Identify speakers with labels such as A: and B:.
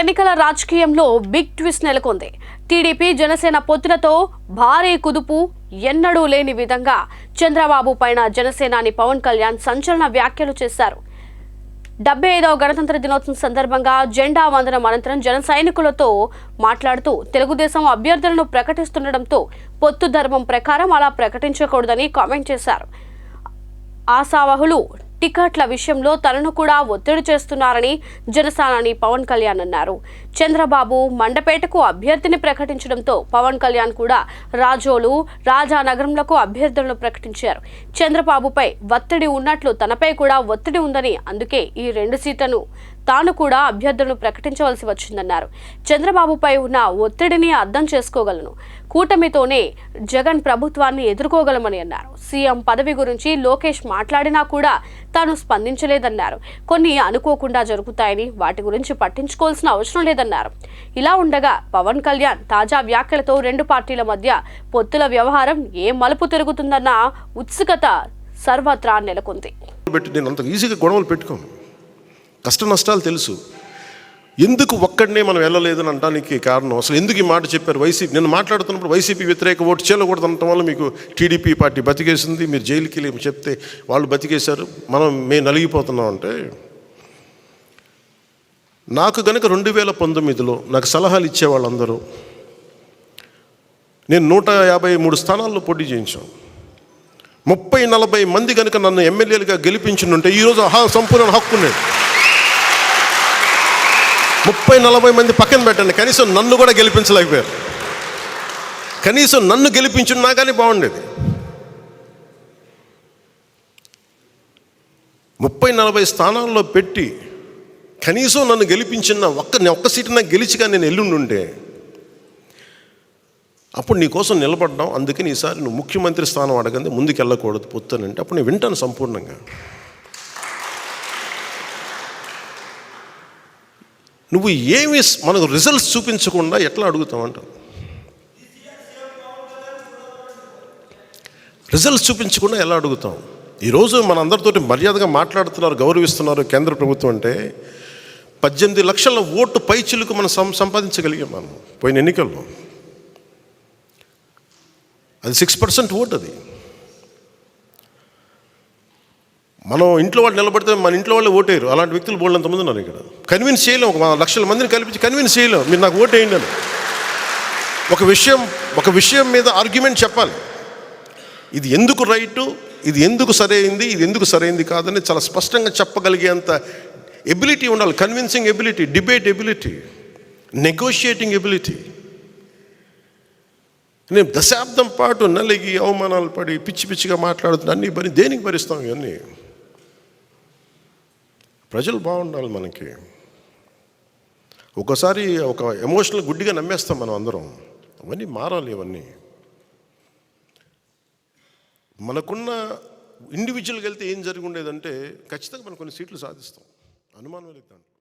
A: ఎన్నికల రాజకీయంలో big twist నెలకొంది. టీడీపీ జనసేన పొత్తులతో భారీ కుదుపు ఎన్నడూ లేని విధంగా చంద్రబాబు పైన జనసేనాని పవన్ కళ్యాణ్ సంచలన వ్యాఖ్యలు చేశారు. డెబ్బై ఐదవ గణతంత్ర దినోత్సవం సందర్భంగా జెండా వందనం అనంతరం జన సైనికులతో మాట్లాడుతూ తెలుగుదేశం అభ్యర్థులను ప్రకటిస్తుండటంతో పొత్తు ధర్మం ప్రకారం అలా ప్రకటించకూడదని కామెంట్ చేశారు. ఆశావహులు టికెట్ల విషయంలో తనను కూడా ఒత్తిడి చేస్తున్నారని జనసేనాని పవన్ కళ్యాణ్ అన్నారు. చంద్రబాబు మండపేటకు అభ్యర్థిని ప్రకటించడంతో పవన్ కళ్యాణ్ కూడా రాజోలు రాజానగరంలకు అభ్యర్థులను ప్రకటించారు. చంద్రబాబుపై ఒత్తిడి ఉన్నట్లు తనపై కూడా ఒత్తిడి ఉందని అందుకే ఈ రెండు సీట్లను తాను కూడా అభ్యర్థులను ప్రకటించవలసి వచ్చిందన్నారు. చంద్రబాబుపై ఉన్న ఒత్తిడిని అర్థం చేసుకోగలను. కూటమితోనే జగన్ ప్రభుత్వాన్ని ఎదుర్కోగలమని అన్నారు. సీఎం పదవి గురించి లోకేష్ మాట్లాడినా కూడా తాను స్పందించలేదన్నారు. కొన్ని అనుకోకుండా జరుగుతాయని వాటి గురించి పట్టించుకోవాల్సిన అవసరం లేదన్నారు. ఇలా ఉండగా పవన్ కళ్యాణ్ తాజా వ్యాఖ్యలతో రెండు పార్టీల మధ్య పొత్తుల వ్యవహారం ఏ మలుపు తిరుగుతుందన్న ఉత్సుకత సర్వత్రా నెలకొంది.
B: పెట్టి నేను అంత ఈజీగా గొడవలు పెట్టుకోను. కష్ట నష్టాలు తెలుసు. ఎందుకు ఒక్కడనే మనం వెళ్ళలేదని అనడానికి కారణం? అసలు ఎందుకు ఈ మాట చెప్పారు వైసీపీ? నేను మాట్లాడుతున్నప్పుడు వైసీపీ వ్యతిరేక ఓటు చేయకూడదు అనటం వల్ల మీకు టీడీపీ పార్టీ బతికేసింది. మీరు జైలుకి వెళ్ళి చెప్తే వాళ్ళు బతికేశారు. మనం మేము నలిగిపోతున్నాం అంటే నాకు కనుక రెండు వేల పంతొమ్మిదిలో నాకు సలహాలు ఇచ్చే వాళ్ళందరూ నేను నూట యాభై మూడు స్థానాల్లో పోటీ చేయించాం. ముప్పై నలభై మంది కనుక నన్ను ఎమ్మెల్యేలుగా గెలిపించిండుంటే ఈరోజు హా సంపూర్ణ హక్కు నేను ముప్పై నలభై మంది పక్కన పెట్టండి. కనీసం నన్ను కూడా గెలిపించలేకపోయారు. కనీసం నన్ను గెలిపించున్నా కానీ బాగుండేది. ముప్పై నలభై స్థానాల్లో పెట్టి కనీసం నన్ను గెలిపించిన ఒక్క ఒక్క సీటు నాకు గెలిచిగా నేను ఎల్లుండుంటే అప్పుడు నీ కోసం నిలబడ్డాం. అందుకని ఈసారి నువ్వు ముఖ్యమంత్రి స్థానం అడగంది ముందుకు వెళ్ళకూడదు పొత్తానంటే అప్పుడు నేను వింటాను సంపూర్ణంగా. నువ్వు ఏమి మనకు రిజల్ట్స్ చూపించకుండా ఎట్లా అడుగుతావు అంటావు? రిజల్ట్స్ చూపించకుండా ఎలా అడుగుతాం ఈరోజు మనందరితోటి మర్యాదగా మాట్లాడుతున్నారు గౌరవిస్తున్నారు కేంద్ర ప్రభుత్వం అంటే పద్దెనిమిది లక్షల ఓటు పై చిలుకు మనం సం సంపాదించగలిగాం మనం పోయిన ఎన్నికల్లో. అది సిక్స్ పర్సెంట్ ఓటు అది మనం ఇంట్లో వాళ్ళు నిలబడితే మన ఇంట్లో వాళ్ళు ఓటేరు అలాంటి వ్యక్తులు బోల్డ్ మంది ఉన్నారు ఇక్కడ. కన్విన్స్ చేయలేం. ఒక లక్షల మందిని కల్పించి కన్విన్స్ చేయలేం. మీరు నాకు ఓటేయండి అని. ఒక విషయం ఒక విషయం మీద ఆర్గ్యుమెంట్ చెప్పాలి. ఇది ఎందుకు రైటు? ఇది ఎందుకు సరైంది? ఇది ఎందుకు సరైంది కాదని చాలా స్పష్టంగా చెప్పగలిగేంత ఎబిలిటీ ఉండాలి. Convincing ability debate ability negotiating ability నేను దశాబ్దం పాటు నలిగి అవమానాలు పడి పిచ్చి పిచ్చిగా మాట్లాడుతున్నా అన్ని భరి దేనికి భరిస్తాం ఇవన్నీ? ప్రజలు బాగుండాలి మనకి. ఒకసారి ఒక ఎమోషనల్ గుడ్డిగా నమ్మేస్తాం మనం అందరం. అవన్నీ మారాలి ఇవన్నీ మనకున్న ఇండివిజువల్గా వెళ్తే ఏం జరిగి ఉండేదంటే ఖచ్చితంగా మనం కొన్ని సీట్లు సాధిస్తాం. అనుమానం లేదు దాంట్లో.